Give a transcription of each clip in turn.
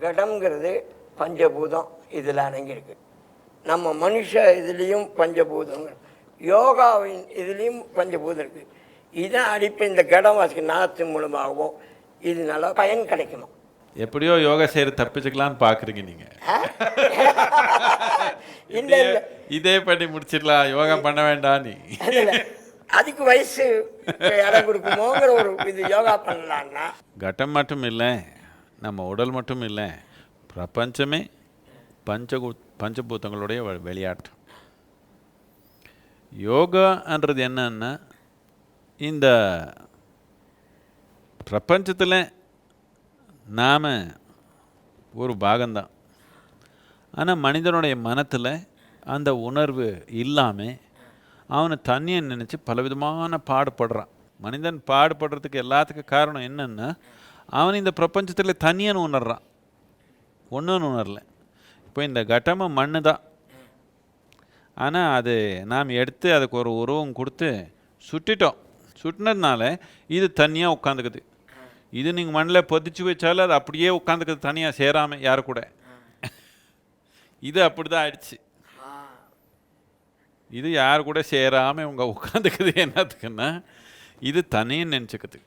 கடம்ங்கிறது பஞ்சபூதம். இதில் அடங்கியிருக்கு. நம்ம மனுஷ இதுலேயும் பஞ்சபூதம் யோகாவின் இதுலேயும் பஞ்சபூதம் இருக்குது இதை அடிப்பை இந்த கடம் வாசிக்க நாத்து மூலமாகவோ இதனால பயன் கிடைக்குமா எப்படியோ யோகா செய்யற தப்பிச்சுக்கலாம்னு பாக்குறீங்க நீங்க. இதே பண்ணி முடிச்சிடலாம். யோகா பண்ண வேண்டாம் நீ. அதுக்கு வயசு இடம் கொடுக்குமோங்கிற ஒரு இது யோகா பண்ணலான்னா. கட்டம் மட்டும் இல்லை. நம்ம உடல் மட்டும் இல்லை பிரபஞ்சமே பஞ்சகு பஞ்சபூதங்களுடைய விளையாட்டு யோகான்றது என்னன்னா இந்த பிரபஞ்சத்தில் நாம் ஒரு பாகம்தான். ஆனால் மனிதனுடைய மனத்தில் அந்த உணர்வு இல்லாமல் அவனை தண்ணியை நினச்சி பலவிதமான பாடுபடுறான். மனிதன் பாடுபடுறதுக்கு எல்லாத்துக்கும் காரணம் என்னன்னா அவன் இந்த பிரபஞ்சத்தில் தண்ணியன்னு உணர்றான். ஒன்றுன்னு உணரல. இப்போ இந்த கட்டமும் மண்ணு தான். ஆனால் அது நாம் எடுத்து அதுக்கு ஒரு உருவம் கொடுத்து சுட்டிட்டோம். சுட்டினதுனால இது தனியாக உட்காந்துக்குது. இது நீங்கள் மண்ணில் பொதிச்சு வச்சாலும் அது அப்படியே உட்காந்துக்குது தனியாக சேராமல் யாரு கூட. இது அப்படி தான் ஆயிடுச்சு. இது யார் கூட சேராமல் இவங்க உட்காந்துக்குது என்னத்துக்குன்னா இது தனியாக நினச்சிக்குது.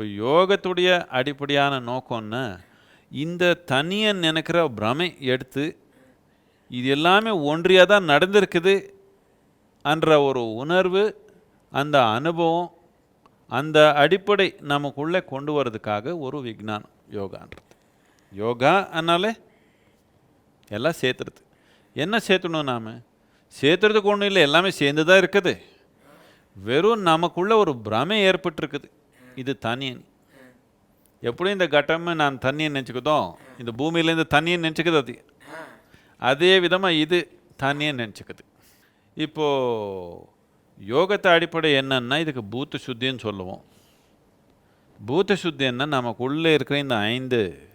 இப்போ யோகத்துடைய அடிப்படையான நோக்கம்னு இந்த தனியை நினைக்கிற பிரமை எடுத்து இது எல்லாமே ஒன்றியாக தான் நடந்திருக்குது என்ற ஒரு உணர்வு அந்த அனுபவம் அந்த அடிப்படை நமக்குள்ளே கொண்டு வர்றதுக்காக ஒரு விஞ்ஞானம் யோகான்றது. யோகா அதனாலே எல்லாம் சேர்த்துறது என்ன சேர்த்தணும் நாம்? சேர்த்துறதுக்கு ஒன்றும் இல்லை எல்லாமே சேர்ந்து தான் இருக்குது. வெறும் நமக்குள்ளே ஒரு பிரமை ஏற்பட்டிருக்குது. இது தனியன் எப்படியும் இந்த கட்டம் நான் தண்ணியை நினச்சிக்குதோ இந்த பூமியிலேருந்து தண்ணியை நினச்சிக்குது அது. அதே விதமாக இது தண்ணியை நினச்சிக்குது. இப்போது யோகத்தை அடிப்படை என்னன்னா இதுக்கு பூத்த சுத்தின்னு சொல்லுவோம். பூத்த சுத்தி என்ன? நமக்குள்ளே இருக்கிற இந்த ஐந்து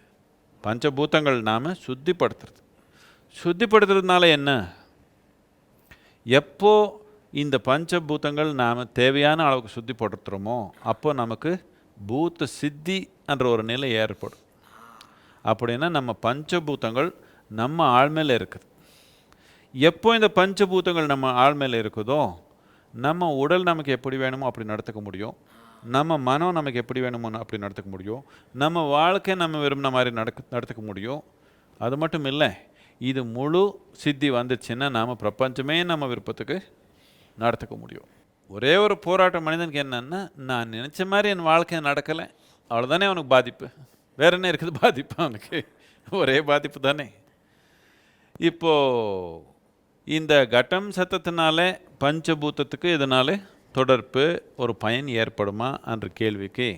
பஞ்சபூத்தங்கள் நாம் சுத்திப்படுத்துறது. சுத்திப்படுத்துறதுனால என்ன? எப்போது இந்த பஞ்சபூதங்கள் நாம் தேவையான அளவுக்கு சுத்திப்படுத்துகிறோமோ அப்போ நமக்கு பூத்த சித்தி என்ற ஒரு நிலை ஏற்படும். அப்படின்னா நம்ம பஞ்சபூதங்கள் நம்ம ஆழ்மையில் இருக்குது. எப்போ இந்த பஞ்சபூதங்கள் நம்ம ஆழ்மையில் இருக்குதோ நம்ம உடல் நமக்கு எப்படி வேணுமோ அப்படி நடத்துக்க முடியும். நம்ம மனம் நமக்கு எப்படி வேணுமோ அப்படி நடத்துக்க முடியும். நம்ம வாழ்க்கை நம்ம விரும்பின மாதிரி நடக்க நடத்துக்க முடியும். அது மட்டும் இல்லை இது முழு சித்தி வந்துச்சுன்னா நாம் பிரபஞ்சமே நம்ம விருப்பத்துக்கு நடத்துக்க முடியும். ஒரே ஒரு போராட்டம் மனிதனுக்கு என்னன்னா நான் நினச்ச மாதிரி என் வாழ்க்கை நடக்கலை அவ்வளோதானே அவனுக்கு பாதிப்பு. வேற என்ன இருக்குது பாதிப்பு அவனுக்கு? ஒரே பாதிப்பு தானே. இப்போ இந்த கட்டம் சத்தத்தினால பஞ்சபூத்தத்துக்கு இதனால் தொடர்பு ஒரு பயன் ஏற்படுமா என்ற கேள்விக்கு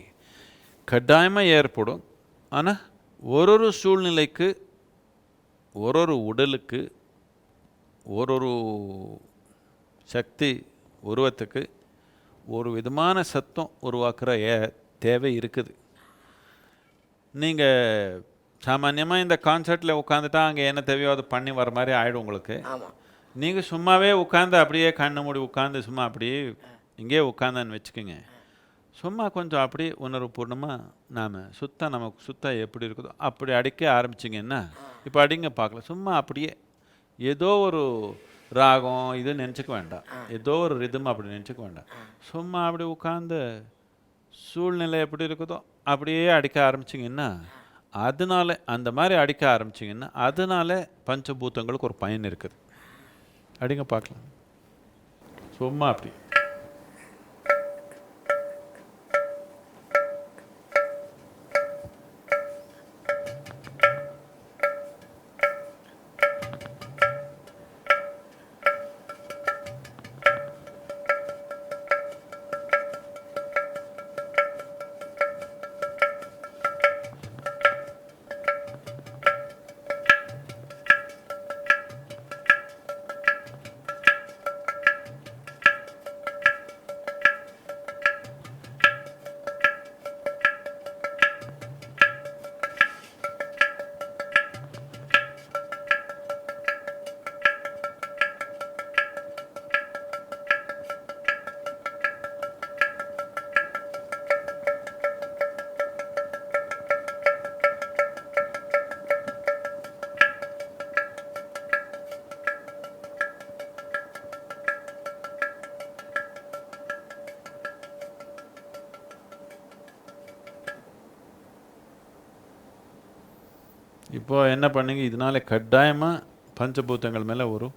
கட்டாயமாக ஏற்படும். ஆனால் ஒரு ஒரு சூழ்நிலைக்கு ஒரு ஒரு உடலுக்கு ஒரு ஒரு சக்தி உருவத்துக்கு ஒரு விதமான சத்தம் உருவாக்குற ஏ தேவை இருக்குது. நீங்கள் சாமான்யமாக இந்த கான்சர்ட்டில் உட்காந்துட்டா அங்கே என்ன தேவையோ அது பண்ணி வர மாதிரி ஆகிடும் உங்களுக்கு. நீங்கள் சும்மாவே உட்காந்து அப்படியே கண்ணை மூடி உட்காந்து சும்மா அப்படியே இங்கேயே உட்காந்தன்னு வச்சுக்கோங்க. சும்மா கொஞ்சம் அப்படியே உணர்வுபூர்ணமாக நாம் சுத்தம் நமக்கு சுத்தம் எப்படி இருக்குதோ அப்படி அடிக்க ஆரம்பிச்சிங்கன்னா இப்போ அடிங்க பார்க்கலாம். சும்மா அப்படியே ஏதோ ஒரு ராகம் இது நினச்சிக்க வேண்டாம். ஏதோ ஒரு ரிதம் அப்படி நினச்சிக்க வேண்டாம். சும்மா அப்படி உட்காந்து சூழ்நிலை எப்படி இருக்குதோ அப்படியே அடிக்க ஆரம்பிச்சிங்கன்னா அதனால அந்த மாதிரி அடிக்க ஆரம்பிச்சிங்கன்னா அதனால பஞ்சபூதங்களுக்கு ஒரு பயன் இருக்குது. அடிங்க பார்க்கலாம். சும்மா அப்படி. இப்போ என்ன பண்ணுங்க இதனால கட்டாயமாக பஞ்சபூதங்கள் மேலே ஒரு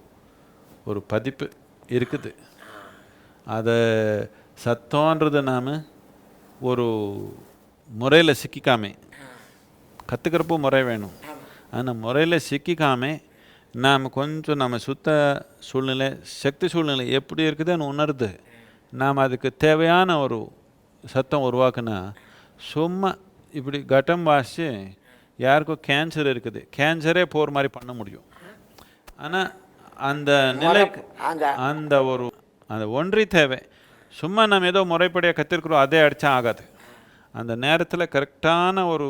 ஒரு பதிப்பு இருக்குது. அதை சத்தம்ன்றதை நாம் ஒரு முறையில் சிக்கிக்காமே கற்றுக்கிறப்போ முறை வேணும். ஆனால் முறையில் சிக்கிக்காம நாம் கொஞ்சம் நம்ம சுத்த சூழ்நிலை சக்தி சூழ்நிலை எப்படி இருக்குதுன்னு உணருது நாம் அதுக்கு தேவையான ஒரு சத்தம் உருவாக்குனா சும்மா இப்படி கட்டம் வாசித்து யாருக்கும் கேன்சர் இருக்குது. கேன்சரே போகிற மாதிரி பண்ண முடியும். ஆனால் அந்த நிலைக்கு அந்த ஒரு அந்த ஒன்றி தேவை. சும்மா நம்ம ஏதோ முறைப்படியாக கற்றுருக்குறோம் அதே அடித்தா ஆகாது. அந்த நேரத்தில் கரெக்டான ஒரு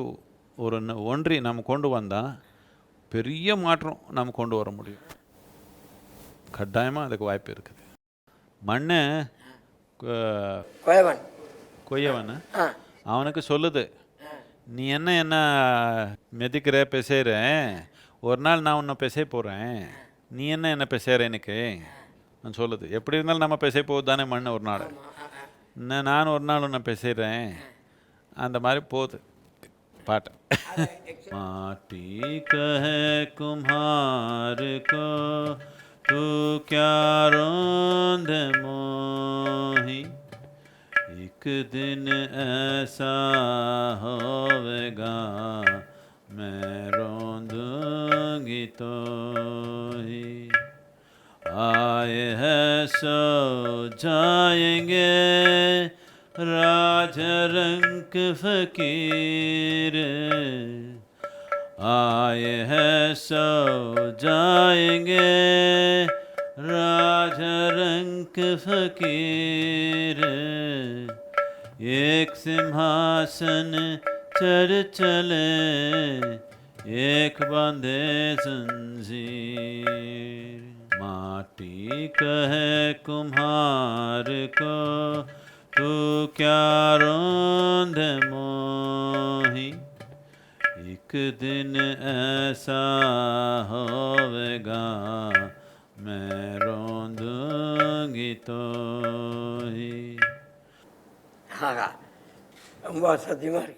ஒரு ஒன்றி நம்ம கொண்டு வந்தால் பெரிய மாற்றம் நம்ம கொண்டு வர முடியும். கட்டாயமாக அதுக்கு வாய்ப்பு இருக்குது. மண்ணை கொய்யவன். ஆ. அவனுக்கு சொல்லுது நீ என்ன என்ன மிதிக்கிற பிசைற ஒரு நாள் நான் உன்னை பிசை போகிறேன் நீ என்ன என்ன பிசைற எனக்கு நான் சொல்லுது எப்படி இருந்தாலும் நம்ம பிசை போகுது தானே மண் ஒரு நாள் நான் நான் ஒரு நாள் உன்னை பிசைறேன் அந்த மாதிரி போகுது பாட்டு माटी कहे कुम्हार को तू क्या रोंद मोही एक दिन ऐसा होवेगा, मैं रोंदूँगी तो ही। आए हैं, सो जाएँगे राज रंग फकीर। आए हैं, सो जाएँगे राज रंग फकीर। एक सिंहासन चढ़ चले, एक बांधे जंजीर। माटी कहे कुम्हार को, तू क्या रोंद मोही? एक दिन ऐसा होवेगा, मैं रोंदूँगी तो। Haga. Un bon setmani.